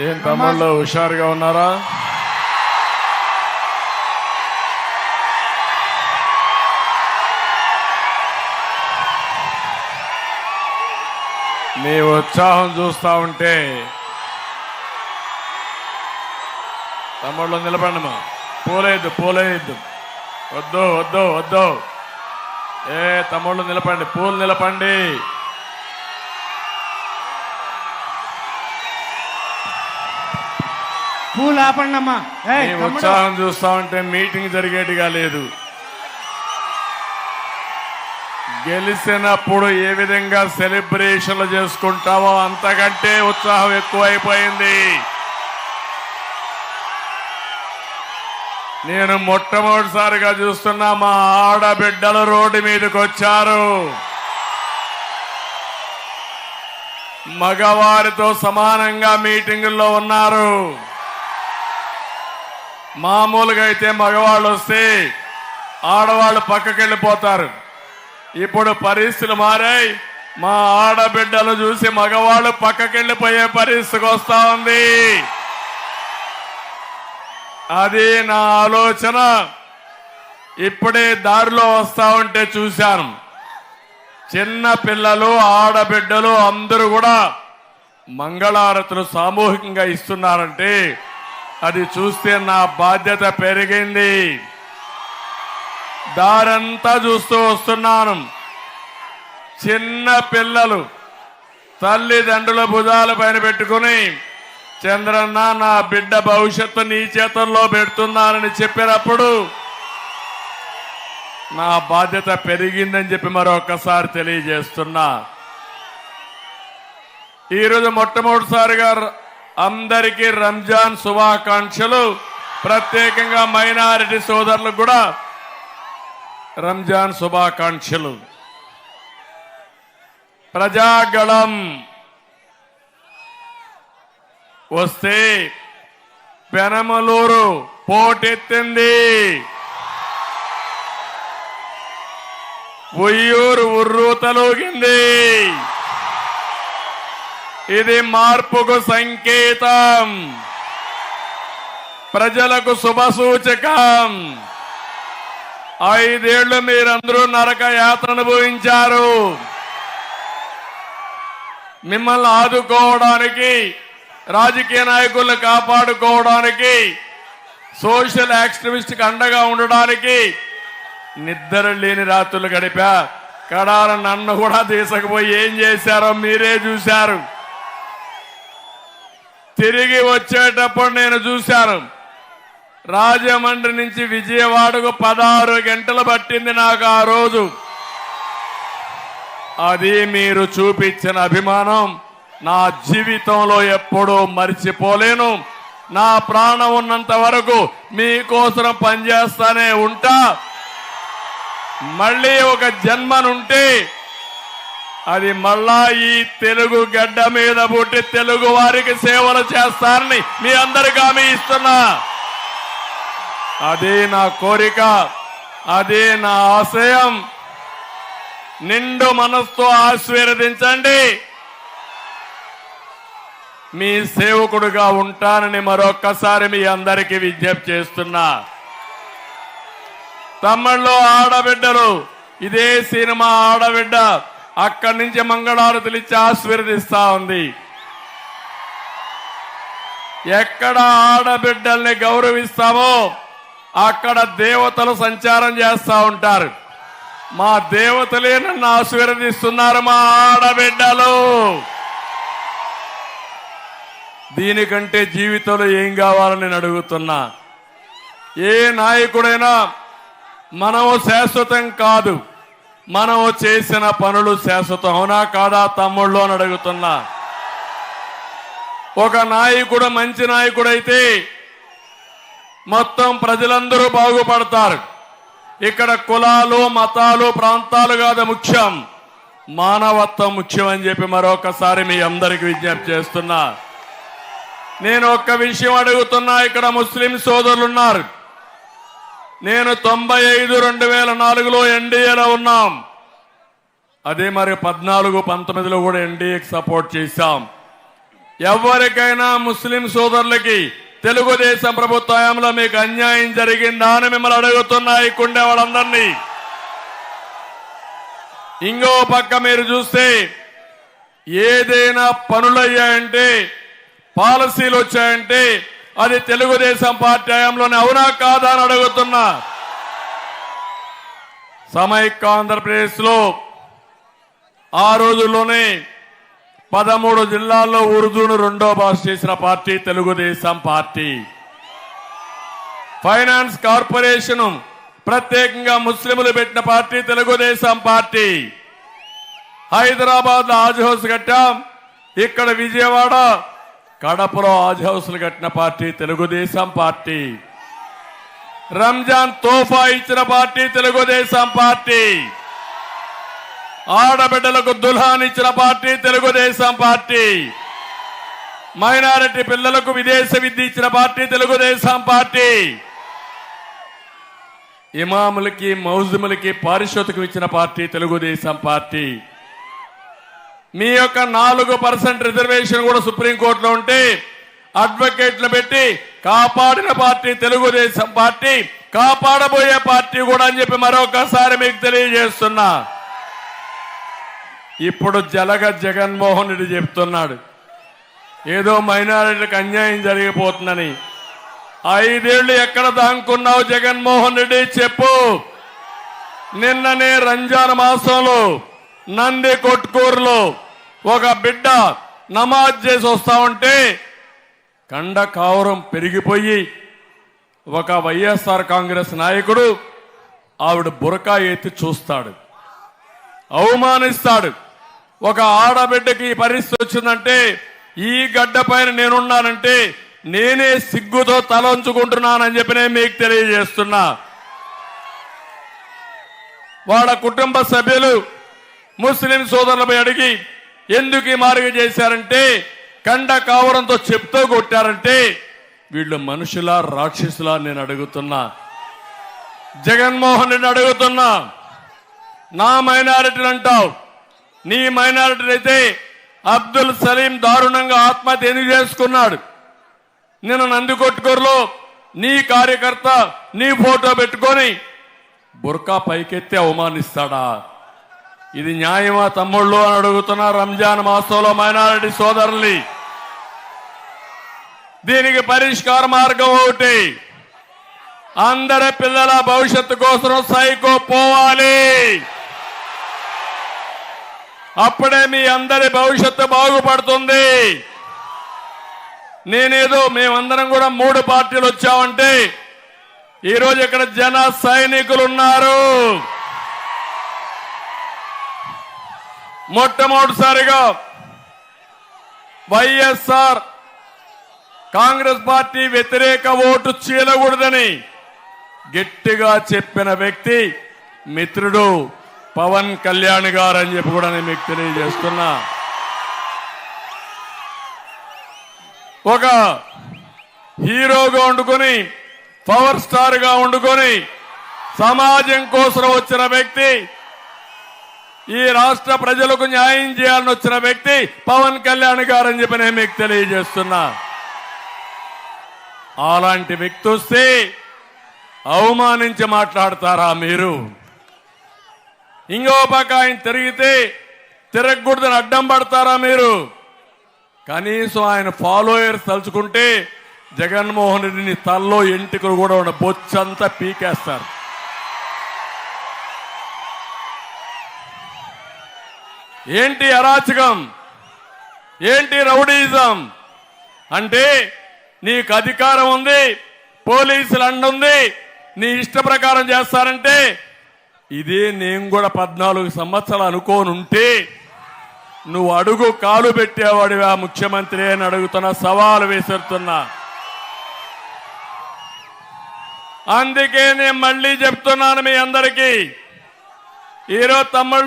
ఏం తమ్ముళ్ళు హుషారుగా ఉన్నారా? మీ ఉత్సాహం చూస్తా ఉంటే తమ్ముళ్ళు నిలబడమ్మా పోలేదు పోలేదు. వద్దు వద్దు వద్దు. ఏ తమ్ముళ్ళు నిలపండి పూలు నిలపండి. పూలు ఆపండి అమ్మా ఏయ్, మీ తమ్ముడు. ఉత్సాహం చూస్తా ఉంటే మీటింగ్ జరిగేట్టుగా లేదు. గెలిచినప్పుడు ఏ విధంగా సెలబ్రేషన్లు చేసుకుంటావో అంతకంటే ఉత్సాహం ఎక్కువైపోయింది. నేను మొట్టమొదటిసారిగా చూస్తున్నా మా ఆడబిడ్డలు రోడ్డు మీదకి వచ్చారు. మగవారితో సమానంగా మీటింగుల్లో ఉన్నారు. మామూలుగా అయితే మగవాళ్ళు వస్తే ఆడవాళ్ళు పక్కకెళ్ళిపోతారు. ఇప్పుడు పరిస్థితులు మారాయి. మా ఆడబిడ్డలు చూసి మగవాళ్ళు పక్కకెళ్ళిపోయే పరిస్థితికి వస్తా ఉంది. అది నా ఆలోచన. ఇప్పుడే దారిలో వస్తా ఉంటే చూశాను. చిన్న పిల్లలు ఆడబిడ్డలు అందరూ కూడా మంగళారతులు సామూహికంగా ఇస్తున్నారంటే అది చూస్తే నా బాధ్యత పెరిగింది. దారంతా చూస్తూ వస్తున్నాను. చిన్న పిల్లలు తల్లిదండ్రుల భుజాల పైన పెట్టుకుని చంద్రన్న నా బిడ్డ భవిష్యత్తు నీ చేతుల్లో పెడుతున్నానని చెప్పినప్పుడు నా బాధ్యత పెరిగిందని చెప్పి మరొకసారి తెలియజేస్తున్నా. ఈరోజు మొట్టమొదటిసారిగా అందరికీ రంజాన్ శుభాకాంక్షలు. ప్రత్యేకంగా మైనారిటీ సోదరులకు కూడా రంజాన్ శుభాకాంక్షలు. ప్రజాగళం వస్తే పెనమలూరు పోటెత్తింది. ఉయ్యూరు ఉర్రూతలోగింది. ఇది మార్పుకు సంకేతం. ప్రజలకు శుభ సూచకం. ఐదేళ్ళు మీరందరూ నరక యాత్ర అనుభవించారు. మిమ్మల్ని ఆదుకోవడానికి రాజకీయ నాయకులను కాపాడుకోవడానికి సోషల్ యాక్టివిస్ట్కి అండగా ఉండడానికి నిద్ర లేని రాత్రులు గడిపా. కడాల నన్ను కూడా తీసుకుపోయి ఏం చేశారో మీరే చూశారు. తిరిగి వచ్చేటప్పుడు నేను చూశాను. రాజమండ్రి నుంచి విజయవాడకు పదహారు గంటలు పట్టింది నాకు ఆ రోజు. అది మీరు చూపించిన అభిమానం. నా జీవితంలో ఎప్పుడూ మర్చిపోలేను. నా ప్రాణం ఉన్నంత వరకు మీకోసం పనిచేస్తానే ఉంటా. మళ్ళీ ఒక జన్మనుంటే అది మళ్ళా ఈ తెలుగు గడ్డ మీద పుట్టి తెలుగు వారికి సేవలు చేస్తారని మీ అందరికి హామీ ఇస్తున్నా. అదే నా కోరిక అదే నా ఆశయం. నిండు మనస్తో ఆశీర్వదించండి. మీ సేవకుడుగా ఉంటానని మరొక్కసారి మీ అందరికీ విజ్ఞప్తి చేస్తున్నా. తమ్ముళ్ళు ఆడబిడ్డలు ఇదే సినిమా ఆడబిడ్డ. అక్కడి నుంచి మంగళారతులు ఇచ్చి ఆశీర్వదిస్తా ఉంది. ఎక్కడ ఆడబిడ్డల్ని గౌరవిస్తామో అక్కడ దేవతలు సంచారం చేస్తూ ఉంటారు. మా దేవతలే నన్ను ఆశీర్వదిస్తున్నారు మా ఆడబిడ్డలు. దీనికంటే జీవితంలో ఏం కావాలని నేను అడుగుతున్నా. ఏ నాయకుడైనా మనము శాశ్వతం కాదు. మనము చేసిన పనులు శాశ్వతం. అవునా కాదా తమ్ముళ్ళు అని అడుగుతున్నా. ఒక నాయకుడు మంచి నాయకుడైతే మొత్తం ప్రజలందరూ బాగుపడతారు. ఇక్కడ కులాలు మతాలు ప్రాంతాలు కాదు ముఖ్యం. మానవత్వం ముఖ్యం అని చెప్పి మరొకసారి మీ అందరికి విజ్ఞప్తి చేస్తున్నా. నేను ఒక్క విషయం అడుగుతున్నా ఇక్కడ ముస్లిం సోదరులు ఉన్నారు నేను తొంభై ఐదు రెండు వేల నాలుగులో ఎన్డీఏలో ఉన్నాం. అదే మరి పద్నాలుగు పంతొమ్మిదిలో కూడా ఎన్డీఏకి సపోర్ట్ చేశాం. ఎవరికైనా ముస్లిం సోదరులకి తెలుగుదేశం ప్రభుత్వంలో మీకు అన్యాయం జరిగిందా అని మిమ్మల్ని అడుగుతున్నాయి ఈ కుండే వాళ్ళందరినీ. ఇంకో పక్క మీరు చూస్తే ఏదైనా పనులయ్యాయంటే పాలసీలు వచ్చాయంటే అది తెలుగుదేశం పార్టీ హయాంలోనే అవునా కాదా అని అడుగుతున్నా. సమైక్య ఆంధ్రప్రదేశ్లో ఆ రోజుల్లోనే పదమూడు జిల్లాల్లో ఉర్దూను రెండో భాష చేసిన party Telugu Desam party. Finance corporation ప్రత్యేకంగా ముస్లింలు పెట్టిన పార్టీ తెలుగుదేశం పార్టీ. హైదరాబాద్లో ఆజ్ హౌస్ కట్టాం. ఇక్కడ విజయవాడ కడపలో ఆజ్ హౌస్లు కట్టిన పార్టీ తెలుగుదేశం పార్టీ. రంజాన్ తోఫా ఇచ్చిన పార్టీ తెలుగుదేశం పార్టీ. ఆడబిడ్డలకు దుల్హాన్ ఇచ్చిన పార్టీ తెలుగుదేశం పార్టీ. మైనారిటీ పిల్లలకు విదేశ విద్య ఇచ్చిన పార్టీ తెలుగుదేశం పార్టీ. ఇమాములకి మౌజుములకి పారిశోతకం ఇచ్చిన పార్టీ తెలుగుదేశం పార్టీ. మీ యొక్క నాలుగు పర్సెంట్ రిజర్వేషన్ కూడా సుప్రీంకోర్టులో ఉంటే అడ్వకేట్లు పెట్టి కాపాడిన పార్టీ తెలుగుదేశం పార్టీ కాపాడబోయే పార్టీ కూడా అని చెప్పి మరొకసారి మీకు తెలియజేస్తున్నా. ఇప్పుడు జలగ జగన్మోహన్ రెడ్డి చెప్తున్నాడు. ఏదో మైనారిటీలకు అన్యాయం జరిగిపోతుందని. ఐదేళ్ళు ఎక్కడ దాంకున్నావు జగన్మోహన్ రెడ్డి చెప్పు. నిన్ననే రంజాన్ మాసంలో నంది కొట్కూరులో ఒక బిడ్డ నమాజ్ చేసి వస్తా ఉంటే కండ కావరం పెరిగిపోయి ఒక వైఎస్ఆర్ కాంగ్రెస్ నాయకుడు ఆవిడ బురకా ఎత్తి చూస్తాడు అవమానిస్తాడు. ఒక ఆడబిడ్డకి ఈ పరిస్థితి వచ్చిందంటే ఈ గడ్డ పైన నేనున్నానంటే నేనే సిగ్గుతో తలంచుకుంటున్నానని చెప్పి నేను మీకు తెలియజేస్తున్నా. వాళ్ళ కుటుంబ సభ్యులు ముస్లిం సోదరులపై అడిగి ఎందుకు ఈ మార్గం చేశారంటే కండ కావరంతో చెప్తూ కొట్టారంటే వీళ్ళు మనుషులా రాక్షసులా నేను అడుగుతున్నా. జగన్మోహన్ రెడ్డి అడుగుతున్నా. నా మైనారిటీని అంటావు. నీ మైనారిటీ అయితే అబ్దుల్ సలీం దారుణంగా ఆత్మహత్య ఎందుకు చేసుకున్నాడు? నిన్న నందికొట్టుకూరులో నీ కార్యకర్త నీ ఫోటో పెట్టుకొని బుర్కా పైకెత్తి అవమానిస్తాడా? ఇది న్యాయమా తమ్ముళ్ళు అని అడుగుతున్నా రంజాన్ మాసంలో మైనారిటీ సోదరుల్ని? దీనికి పరిష్కార మార్గం ఒకటి. అందరి పిల్లల భవిష్యత్తు కోసం సైకో పోవాలి. అప్పుడే మీ అందరి భవిష్యత్తు బాగుపడుతుంది. నేనేదో మేమందరం కూడా మూడు పార్టీలు వచ్చామంటే ఈరోజు ఇక్కడ జన సైనికులు ఉన్నారు. మొట్టమొదటిసారిగా వైఎస్ఆర్ కాంగ్రెస్ పార్టీ వ్యతిరేక ఓటు చీలకూడదని గట్టిగా చెప్పిన వ్యక్తి మిత్రుడు పవన్ కళ్యాణ్ గారు అని చెప్పి కూడా నేను మీకు తెలియజేస్తున్నా. ఒక హీరోగా వండుకొని పవర్ స్టార్గా వండుకొని సమాజం కోసం వచ్చిన వ్యక్తి ఈ రాష్ట్ర ప్రజలకు న్యాయం చేయాలని వచ్చిన వ్యక్తి పవన్ కళ్యాణ్ గారు అని చెప్పి నేను మీకు తెలియజేస్తున్నా. అలాంటి వ్యక్తి వస్తే అవమానించి మాట్లాడతారా మీరు? ఇంకో పక్క ఆయన తిరిగితే తిరగకూడదని అడ్డం పడతారా మీరు? కనీసం ఆయన ఫాలోయర్స్ తలుచుకుంటే జగన్మోహన్ రెడ్డిని తల్లో ఎంటికలు కూడా ఉన్న బొచ్చంతా పీకేస్తారు. ఏంటి అరాచకం? ఏంటి రౌడీజం? అంటే నీకు అధికారం ఉంది పోలీసులు అండుంది నీ ఇష్ట ప్రకారం చేస్తారంటే ఇదే నేను కూడా పద్నాలుగు సంవత్సరాలు అనుకోనుంటే నువ్వు అడుగు కాలు పెట్టేవాడివా ముఖ్యమంత్రి అని అడుగుతున్న సవాలు విసురుతున్నా అందుకే నేను మళ్ళీ చెప్తున్నాను మీ అందరికీ. ఈరోజు తమ్ముళ్ళు